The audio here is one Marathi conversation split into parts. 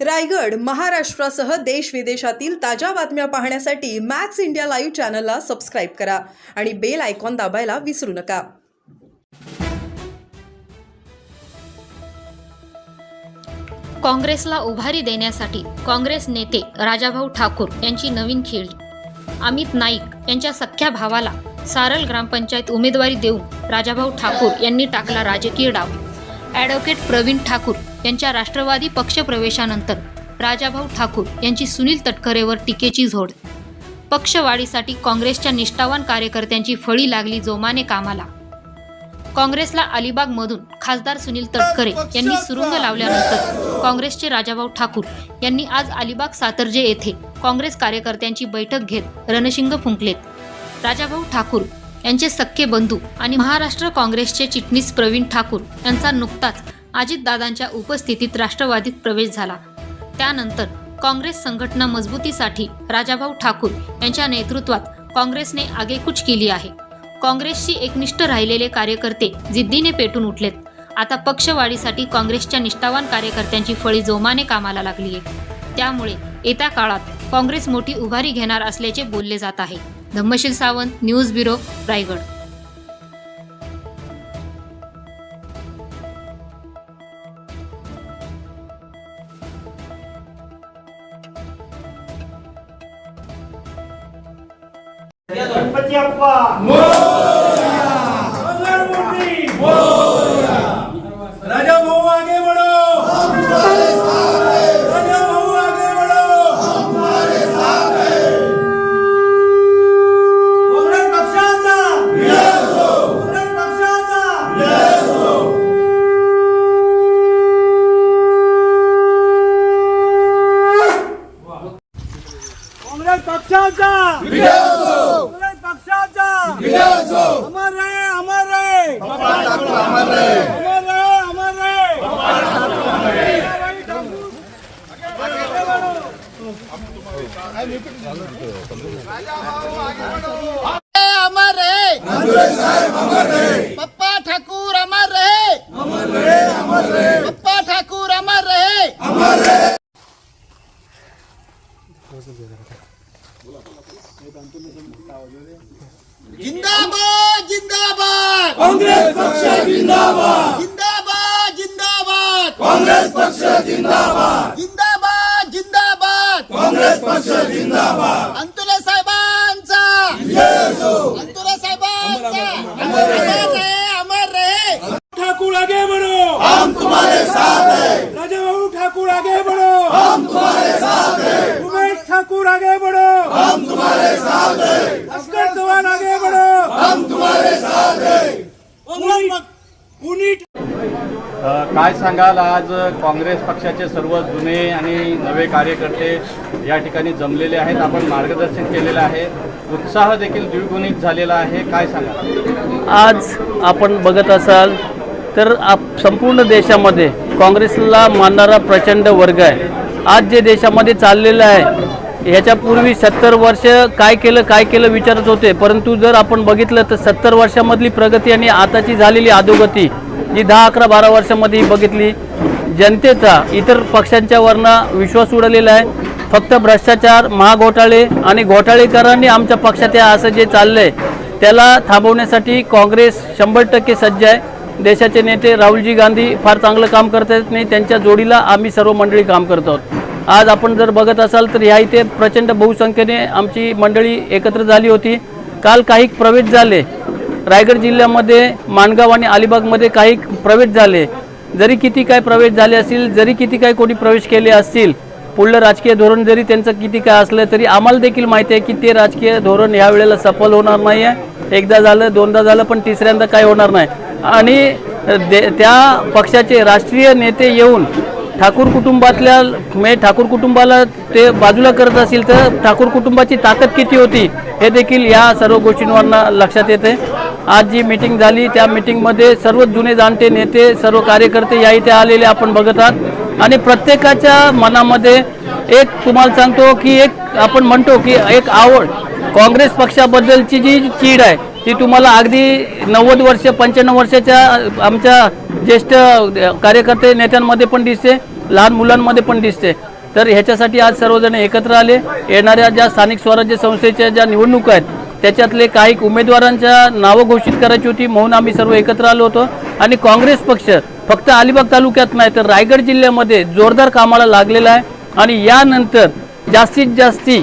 रायगड महाराष्ट्रासह देश विदेशातील ताज्या बातम्या पाहण्यासाठी मॅक्स इंडिया लाईव्ह चॅनलला सबस्क्राईब करा आणि बेल आयकॉन दाबायला विसरू नका. काँग्रेसला उभारी देण्यासाठी काँग्रेस नेते राजाभाऊ ठाकूर यांची नवीन खेळी. अमित नाईक यांच्या सख्या भावाला सारल ग्रामपंचायत उमेदवारी देऊन राजाभाऊ ठाकूर यांनी टाकला राजकीय डाव. ॲडव्होकेट प्रवीण ठाकूर यांच्या राष्ट्रवादी पक्षप्रवेशानंतर राजाभाऊ ठाकूर यांची सुनील तटकरेवर टीकेची झोड. पक्षवाढीसाठी काँग्रेसच्या निष्ठावान कार्यकर्त्यांची फळी लागली जोमाने कामाला. काँग्रेसला अलिबागमधून खासदार सुनील तटकरे यांनी सुरुंग लावल्यानंतर काँग्रेसचे राजाभाऊ ठाकूर यांनी आज अलिबाग सातर्जे येथे काँग्रेस कार्यकर्त्यांची बैठक घेत रणशिंग फुंकलेत. राजाभाऊ ठाकूर यांचे सख्खे बंधू आणि महाराष्ट्र काँग्रेसचे चिटणीस प्रवीण ठाकूर यांचा नुकताच अजितदादांच्या उपस्थितीत राष्ट्रवादीत प्रवेश झाला. त्यानंतर काँग्रेस संघटना मजबूतीसाठी राजाभाऊ ठाकूर यांच्या नेतृत्वात काँग्रेसने आगेकूच केली आहे. काँग्रेसशी एकनिष्ठ राहिलेले कार्यकर्ते जिद्दीने पेटून उठलेत. आता पक्षवाढीसाठी काँग्रेसच्या निष्ठावान कार्यकर्त्यांची फळी जोमाने कामाला लागली आहे त्यामुळे येत्या काळात काँग्रेस मोठी उभारी घेणार असल्याचे बोलले जात आहे. Dhammasheel Sawant news bureau Raigad. पक्षाचा काँग्रेस पक्षाचा! अमर रहे अमर रहे अमर रहे अमर रहे अमर रहे पप्पा ठाकूर अमर रहे पप्पा ठाकूर अमर रहे जिंदाबाद जिंदाबाद. काँग्रेस पक्ष जिंदाबाद. जिंदाबाद जिंदाबाद. काँग्रेस पक्ष जिंदाबाद. जिंदाबाद जिंदाबाद. काँग्रेस पक्ष जिंदाबाद. अंतुले साहेबांचा. काय सांगाल आज काँग्रेस पक्षाचे सर्व जुने आणि नवे कार्यकर्ते या ठिकाणी जमलेले आहेत? आपण मार्गदर्शन केलेलं आहे. उत्साह देखील द्विगुणित झालेला आहे. काय सांगाल? आज आपण बघत असाल तर आप संपूर्ण देशामध्ये काँग्रेसला मानणारा प्रचंड वर्ग आहे. आज जे देशामध्ये चाललेलं आहे ह्याच्यापूर्वी सत्तर वर्ष काय केलं काय केलं विचारत होते. परंतु जर आपण बघितलं तर सत्तर वर्षामधली प्रगती आणि आताची झालेली अधोगती जी दहा अकरा बारा वर्षामध्ये बघितली. जनतेचा इतर पक्षांच्या वरनं विश्वास उडलेला आहे. फक्त भ्रष्टाचार महाघोटाळे आणि घोटाळेकरांनी आमच्या पक्षात या असं जे चाललंय त्याला थांबवण्यासाठी काँग्रेस शंभर टक्के सज्ज आहे. देशाचे नेते राहुलजी गांधी फार चांगलं काम करत आहेत नाही त्यांच्या जोडीला आम्ही सर्व मंडळी काम करत आहोत. आज आपण जर बघत असाल तर ह्या इथे प्रचंड बहुसंख्येने आमची मंडळी एकत्र झाली होती. काल काही प्रवेश झाले. रायगड जिल्ह्यामध्ये माणगाव आणि अलिबागमध्ये काही प्रवेश झाले. जरी किती काय प्रवेश झाले असतील जरी किती काय कोणी प्रवेश केले असतील पुढलं राजकीय धोरण जरी त्यांचं किती काय असलं तरी आम्हाला देखील माहिती आहे की ते राजकीय धोरण ह्या वेळेला सफल होणार नाही आहे एकदा झालं दोनदा झालं पण तिसऱ्यांदा काय होणार नाही. आणि दे त्या पक्षाचे राष्ट्रीय नेते येऊन ठाकूर कुटुंबातल्या म्हणजे ठाकूर कुटुंबाला ते बाजूला करत असेल तर ठाकूर कुटुंबाची ताकद किती होती हे देखील या सर्व गोष्टींवरनं लक्षात येते आज जी मीटिंग झाली त्या मीटिंगमध्ये सर्व जुने जाणते नेते सर्व कार्यकर्ते या इथे आलेले आपण बघत आहात. आणि प्रत्येकाच्या मनामध्ये एक तुम्हाला सांगतो की एक आपण म्हणतो की एक आवड. काँग्रेस पक्षाबद्दलची जी चीड आहे ती तुम्हाला अगदी नव्वद वर्ष पंच्याण्णव वर्षाच्या आमच्या ज्येष्ठ कार्यकर्ते नेत्यांमध्ये पण दिसते लहान मुलांमध्ये पण दिसते. तर ह्याच्यासाठी आज सर्वजण एकत्र आले. येणाऱ्या ज्या स्थानिक स्वराज्य संस्थेच्या ज्या निवडणुका आहेत त्याच्यातले काही उमेदवारांच्या नावं घोषित करायची होती म्हणून आम्ही सर्व एकत्र आलो होतो. आणि काँग्रेस पक्ष फक्त अलिबाग तालुक्यात नाही तर रायगड जिल्ह्यामध्ये जोरदार कामाला लागलेला आहे. आणि यानंतर जास्तीत जास्ती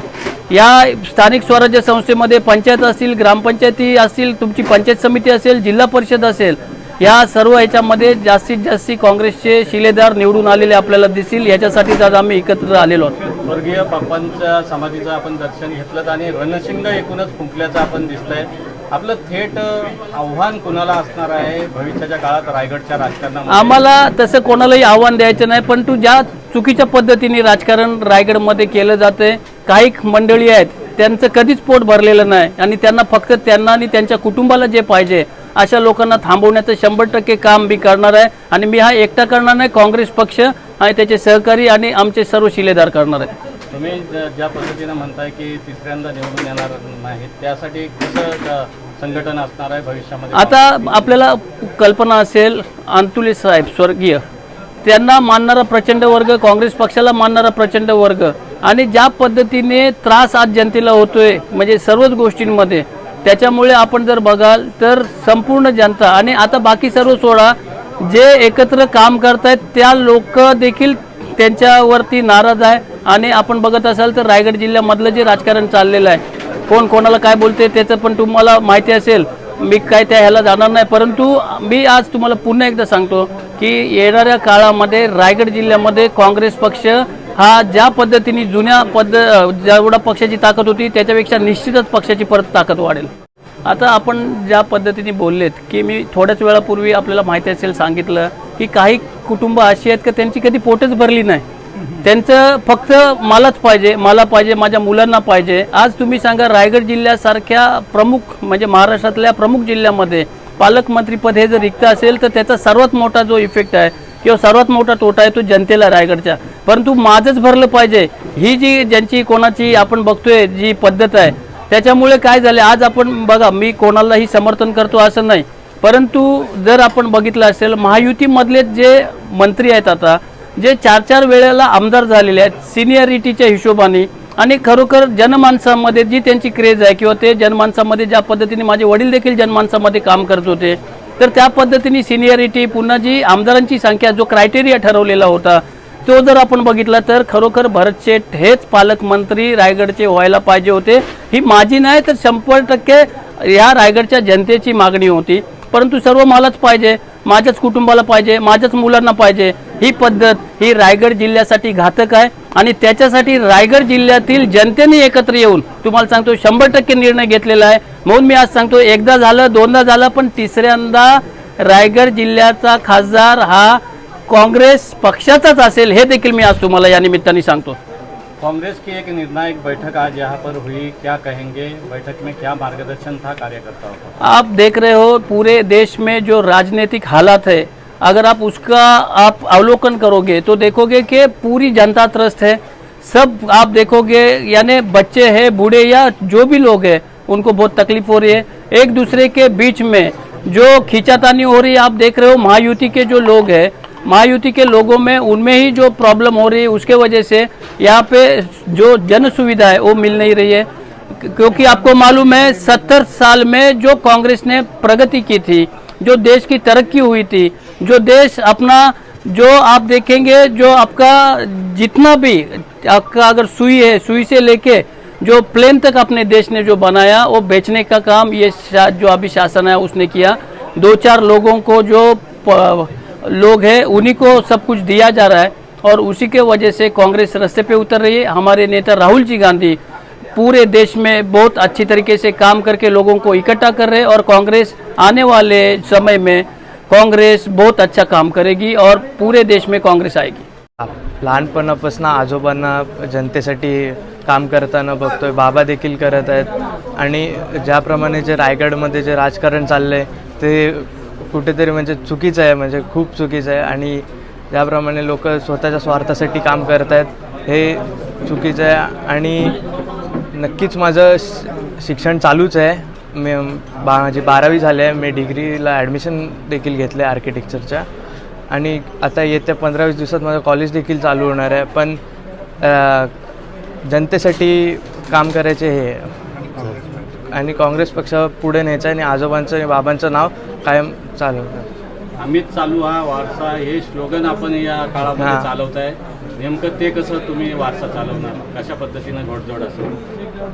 या स्थानिक स्वराज्य संस्थेमध्ये पंचायत असतील ग्रामपंचायती असतील तुमची पंचायत समिती असेल जिल्हा परिषद असेल या सर्व ह्याच्यामध्ये जास्तीत जास्त काँग्रेसचे शिलेदार निवडून आलेले आपल्याला दिसतील. याच्यासाठीच आज आम्ही एकत्र आलेलो आहोत. स्वर्गीय बाप्पांच्या समाधीचं आपण दर्शन घेतलं आणि रणशिंग एकूणच फुंकल्याचं आपण दिसतंय. आपलं थेट आव्हान कोणाला असणार आहे? भविष्याच्या काळात रायगडच्या राजकारणामध्ये? आम्हाला तसं कोणालाही आव्हान द्यायचं नाही पण तू ज्या चुकीच्या पद्धतीने राजकारण रायगडमध्ये केलं जाते काही मंडळी आहेत त्यांचं कधीच पोट भरलेलं नाही आणि त्यांना फक्त त्यांना आणि त्यांच्या कुटुंबाला जे पाहिजे अशा लोकांना थांबवण्याचं शंभर टक्के काम मी करणार आहे आणि मी हा एकटा करणार नाही काँग्रेस पक्ष आणि त्याचे सहकारी आणि आमचे सर्व शिलेदार करणार आहे तुम्ही ज्या पद्धतीनं म्हणताय की तिसऱ्यांदा निवडून येणार नाहीत त्यासाठी कसं संघटन असणार आहे भविष्यामध्ये? आता आपल्याला कल्पना असेल अंतुले साहेब स्वर्गीय त्यांना मानणारा प्रचंड वर्ग काँग्रेस पक्षाला मानणारा प्रचंड वर्ग आणि ज्या पद्धतीने त्रास आज जनतेला होतोय म्हणजे सर्वच गोष्टींमध्ये त्याच्यामुळे आपण जर बघाल तर संपूर्ण जनता आणि आता बाकी सर्व सोडा जे एकत्र काम करतायत त्या लोक देखील त्यांच्यावरती नाराज आहे. आणि आपण बघत असाल तर रायगड जिल्ह्यामधलं जे राजकारण चाललेलं आहे कोण कोणाला काय बोलते त्याचं पण तुम्हाला माहिती असेल. मी काय त्या ह्याला जाणार नाही. परंतु मी आज तुम्हाला पुन्हा एकदा सांगतो की येणाऱ्या काळामध्ये रायगड जिल्ह्यामध्ये काँग्रेस पक्ष हा ज्या पद्धतीने जुन्या पद्ध जेवढा पक्षाची ताकद होती त्याच्यापेक्षा निश्चितच पक्षाची परत ताकद वाढेल. आता आपण ज्या पद्धतीने बोललेत की मी थोड्याच वेळापूर्वी आपल्याला माहिती असेल सांगितलं की काही कुटुंब अशी आहेत का त्यांची कधी पोटच भरली नाही. त्यांचं फक्त मलाच पाहिजे मला पाहिजे माझ्या मुलांना पाहिजे. आज तुम्ही सांगा रायगड जिल्ह्यासारख्या प्रमुख म्हणजे महाराष्ट्रातल्या प्रमुख जिल्ह्यामध्ये पालकमंत्रीपद हे जर रिक्त असेल तर त्याचा सर्वात मोठा जो इफेक्ट आहे किंवा सर्वात मोठा तोटा आहे तो जनतेला रायगडच्या परंतु माझंच भरलं पाहिजे. ही जी ज्यांची कोणाची आपण बघतोय जी पद्धत आहे त्याच्यामुळे काय झाले आज आपण बघा मी कोणालाही समर्थन करतो असं नाही. परंतु जर आपण बघितलं असेल महायुतीमधले जे मंत्री आहेत आता जे चार चार वेळेला आमदार झालेले आहेत सिनियरिटीच्या हिशोबाने आणि खरोखर जनमानसामध्ये जी त्यांची क्रेज आहे किंवा ते जनमानसामध्ये ज्या पद्धतीने माझे वडील देखील जनमानसामध्ये काम करत होते तर त्या पद्धतीने सिनियरिटी पुन्हा जी आमदारांची संख्या जो क्रायटेरिया ठरवलेला होता तो जर आपण बघितला तर खरोखर भरत शेठ हेच पालकमंत्री रायगडचे व्हायला पाहिजे होते. ही माझी नाही तर शंभर टक्के या रायगडच्या जनतेची मागणी होती. परंतु सर्व मलाच पाहिजे माझ्याच कुटुंबाला पाहिजे माझ्याच मुलांना पाहिजे. ही पद्धत ही रायगड जिल्ह्यासाठी घातक आहे आणि त्याच्यासाठी रायगड जिल्ह्यातील जनतेने एकत्र येऊन तुम्हाला सांगतो शंभर टक्के निर्णय घेतलेला आहे. म्हणून मी आज सांगतो एकदा झालं दोनदा झालं पण तिसऱ्यांदा रायगड जिल्ह्याचा खासदार हा काँग्रेस पक्षाचाच असेल हे देखील मी आज तुम्हाला या निमित्ताने सांगतो. कांग्रेस की एक निर्णायक बैठक आज यहाँ पर हुई. क्या कहेंगे? बैठक में क्या मार्गदर्शन था कार्यकर्ताओं को? आप देख रहे हो पूरे देश में जो राजनीतिक हालात है अगर आप उसका आप अवलोकन करोगे तो देखोगे कि पूरी जनता त्रस्त है। सब आप देखोगे यानी बच्चे हैं बूढ़े या जो भी लोग हैं उनको बहुत तकलीफ़ हो रही है। एक दूसरे के बीच में जो खींचातानी हो रही है आप देख रहे हो महायुति के जो लोग हैं महायुति के लोगों में उनमें ही जो प्रॉब्लम हो रही है, उसके वजह से यहाँ पे जो जन सुविधा है, वो मिल नहीं रही है। क्योंकि आपको मालूम है, सत्तर साल में जो कांग्रेस ने प्रगति की थी, जो देश की तरक्की हुई थी, जो देश अपना, जो आप देखेंगे, जो आपका जितना भी, आपका अगर सुई है, सुई से लेके जो प्लेन तक अपने देश ने जो बनाया, वो बेचने का काम ये जो अभी शासन है, उसने किया। दो चार लोगों को जो लोग हैं, उन्हीं को सब कुछ दिया जा रहा है और उसी के वजह से कांग्रेस रस्ते पे उतर रही है। हमारे नेता राहुल जी गांधी पूरे देश में बहुत अच्छी तरीके से काम करके लोगों को इकट्ठा कर रहे हैं और कांग्रेस आने वाले समय में कांग्रेस बहुत अच्छा काम करेगी और पूरे देश में कांग्रेस आएगी। लहानपणापासून आजोबांना जनतेसाठी काम करताना बघतोय, बाबा देखील करत आहेत. आणि ज्याप्रमाणे जे रायगडमध्ये जे आहे ते कुठेतरी म्हणजे चुकीचं आहे म्हणजे खूप चुकीचं आहे. आणि ज्याप्रमाणे लोक स्वतःच्या स्वार्थासाठी काम करत आहेत हे चुकीचं आहे. आणि नक्कीच माझं शिक्षण चालूच आहे. मी बा माझी बारावी झाली आहे. मी डिग्रीला ॲडमिशन देखील घेतलं आहे आर्किटेक्चरच्या आणि आता येत्या पंधरा वीस दिवसात माझं कॉलेज देखील चालू होणार आहे. पण जनतेसाठी काम करायचे हे आणि काँग्रेस पक्ष पुढे न्यायचं आणि आजोबांचं आणि बाबांचं नाव कायम चालवतं अमित चालू हा वारसा. हे स्लोगन आपण या काळामध्ये हां. चालवत आहे नेमकं ते कसं तुम्ही वारसा चालवणार? कशा पद्धतीनं घोडदौड असेल?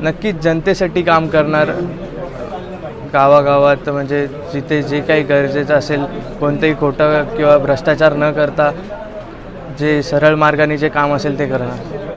नक्कीच जनतेसाठी काम करणार गावागावात म्हणजे जिथे जे काही गरजेचं असेल कोणतंही खोटं किंवा भ्रष्टाचार न करता जे सरळ मार्गाने जे काम असेल ते करणार.